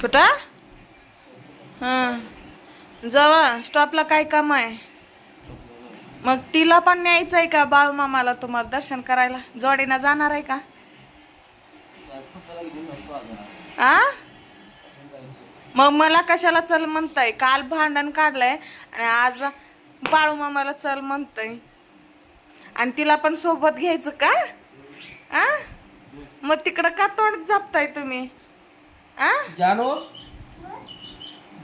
कुठं? हां. जावा स्टॉपला काय काम आहे? मग तिला पण न्यायचं आहे का बाळू मामाला तुम्हाला दर्शन करायला? जोडीनं जाणार आहे का? आ? मग मला कशाला चल म्हणताय? काल भांडण काढलंय आणि आज बाळू मामाला चल म्हणताय. आणि तिला पण सोबत घ्यायचं का? आ? मग तिकडं का तोंड झापताय तुम्ही? आ? जानो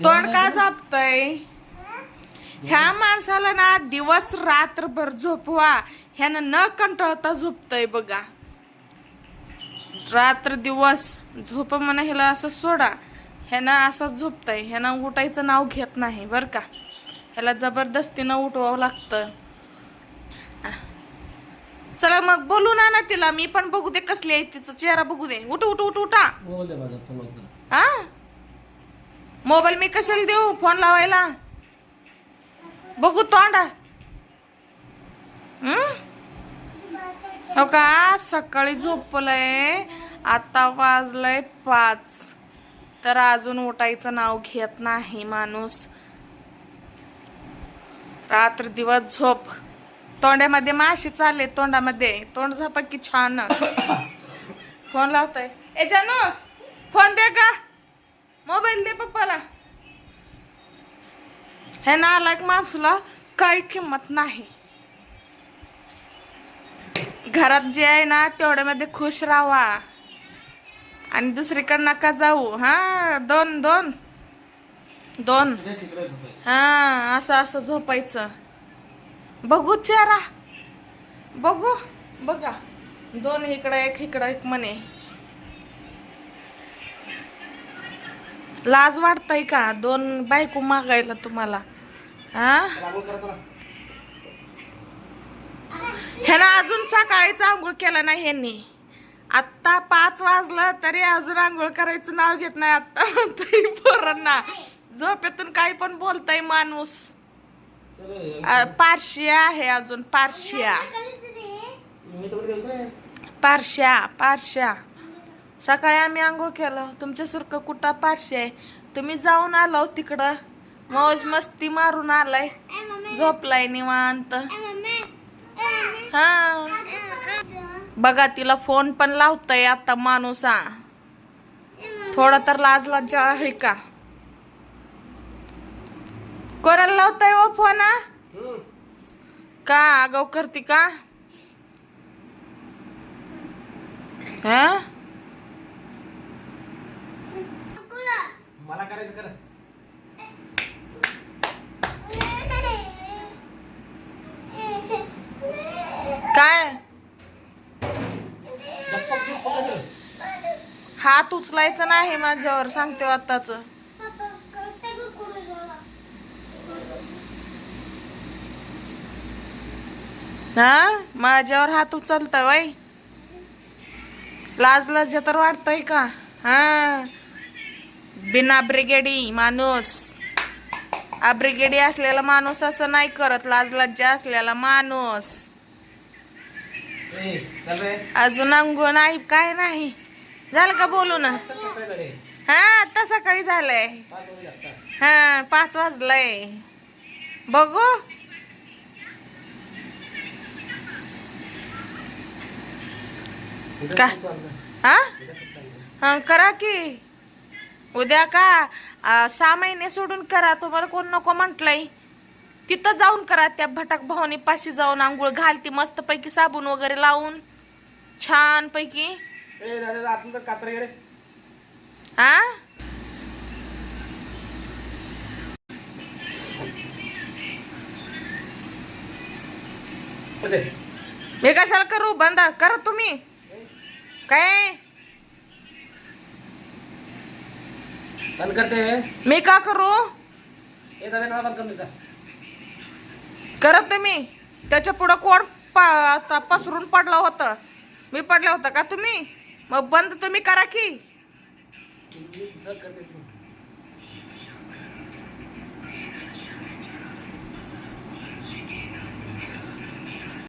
तोंड का झापताय? ह्या माणसाला ना दिवस रात्रभर झोपवा. ह्यानं न कंटाळता झोपतय बघा. रात्र दिवस झोप म्हणा ह्याला असं सोडा. ह्यानं असं झोपतय. ह्यानं उठायचं नाव घेत नाही बरं का. ह्याला जबरदस्तीनं उठवावं लागतं. चला मग बोलू ना ना तिला मी पण बघू दे कसली आहे तिचा. चेहरा बघू दे. उठ उठ उठ उठा. मोबाईल दे माझा फोन वाजला. हा? मोबाईल मी कशाला देऊ? फोन लावायला? बघू तोंडा. हं? हो का? सकाळी झोपलंय आता वाजलंय पाच. तर अजून उठायचं नाव घेत नाही माणूस. रात्र दिवस झोप. तोंड्यामध्ये माशी चालले तोंडामध्ये तोंड झापा की छान. फोन लावताय. ए जानू फोन दे का मोबाईल दे पप्पाला. हे नालायक माणसाला काही किंमत नाही. घरात जे आहे ना तेवढ्यामध्ये खुश राहा. आणि दुसरीकडे नका जाऊ. हा दोन दोन. दोन. हा असं असं झोपायचं. बघू चेहरा. बघू. बघा. दोन इकडं एक इकडं एक म्हणे. लाज वाटतय का? दोन बायको मागायला तुम्हाला. हा ह्यानं अजून सकाळीच आंघोळ केला नाही ह्यांनी. आत्ता पाच वाजलं तरी अजून आंघोळ करायचं नाव घेत नाही आत्ता म्हणताय पोरांना. झोपेतून काही पण बोलताय माणूस. पारशिया आहे अजून पारशिया. पारश्या पारश्या. सकाळी आम्ही आंघोळ केलं. तुमच्यासारखं कुठं? पारशी आहे. तुम्ही जाऊन आलो तिकडं. मौज मस्ती मारून आलाय. झोपलाय निवांत. हा. बघा तिला फोन पण लावताय आता माणूस हा. थोडा तर लाज लाजा आहे का? कोणाला लावताय ओ फोन हा? हम्म. का आगाव करते का? हा? मला करायचं करा. काय. हात उचलायचा नाही माझ्यावर सांगते आताच हा? माझ्यावर हात उचलता वय. लाज लज्जा तर वाटतय का? हा. बिना ब्रिगेडी माणूस. अब्रिगेडी असलेला माणूस असं नाही करत लाज लज्जा असलेला माणूस. अजून अंघोळ नाही काय नाही. झालं का बोलू ना? हा आता सकाळी झालंय. हा पाच वाजलंय. बघू. का? हा? करा की. उद्या का सहा महिने सोडून करा. तुम्हाला कोण नको म्हटलंय? तिथं जाऊन करा त्या भटाक भवानी पाशी जाऊन आंघोळ घालती मस्त पैकी साबण वगैरे लावून. छान पैकी. हा. मी कशाला करू? बंद करा तुम्ही. काय? बंद करते. मी का करू? दादा बंद. करत तुम्ही त्याच्या पुढं कोण पा पसरून पडलं होतं. मी पडलं होतं का तुम्ही? मग बंद तुम्ही करा की. मी.